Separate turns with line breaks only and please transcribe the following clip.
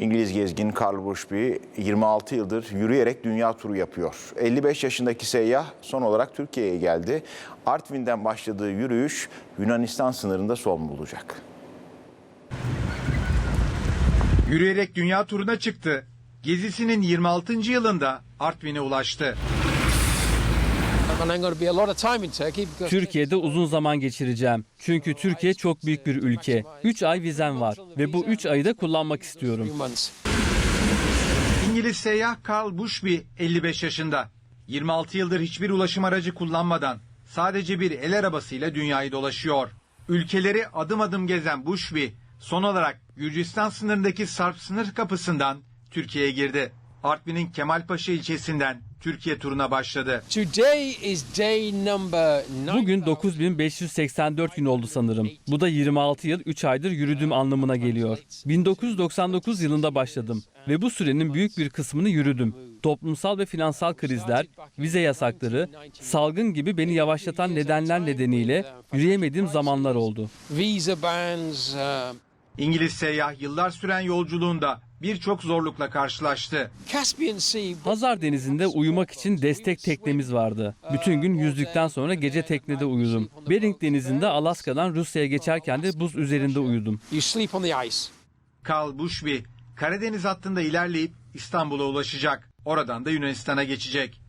İngiliz gezgin Carl Bushby 26 yıldır yürüyerek dünya turu yapıyor. 55 yaşındaki seyyah son olarak Türkiye'ye geldi. Artvin'den başladığı yürüyüş Yunanistan sınırında son bulacak.
Yürüyerek dünya turuna çıktı. Gezisinin 26. yılında Artvin'e ulaştı.
Türkiye'de uzun zaman geçireceğim. Çünkü Türkiye çok büyük bir ülke. 3 ay vizem var ve bu 3 ayı da kullanmak istiyorum.
İngiliz seyyah Carl Bushby 55 yaşında. 26 yıldır hiçbir ulaşım aracı kullanmadan sadece bir el arabasıyla dünyayı dolaşıyor. Ülkeleri adım adım gezen Bushby son olarak Gürcistan sınırındaki Sarp sınır kapısından Türkiye'ye girdi. Artvin'in Kemalpaşa ilçesinden Türkiye turuna başladı.
Bugün 9584 gün oldu sanırım. Bu da 26 yıl 3 aydır yürüdüğüm anlamına geliyor. 1999 yılında başladım ve bu sürenin büyük bir kısmını yürüdüm. Toplumsal ve finansal krizler, vize yasakları, salgın gibi beni yavaşlatan nedenler nedeniyle yürüyemediğim zamanlar oldu.
İngiliz seyyah yıllar süren yolculuğunda birçok zorlukla karşılaştı.
Caspian Sea.
Hazar Denizi'nde uyumak için destek teknemiz vardı. Bütün gün yüzdükten sonra gece teknede uyudum. Bering Denizi'nde Alaska'dan Rusya'ya geçerken de buz üzerinde uyudum.
Karl Bushby Karadeniz hattında ilerleyip İstanbul'a ulaşacak. Oradan da Yunanistan'a geçecek.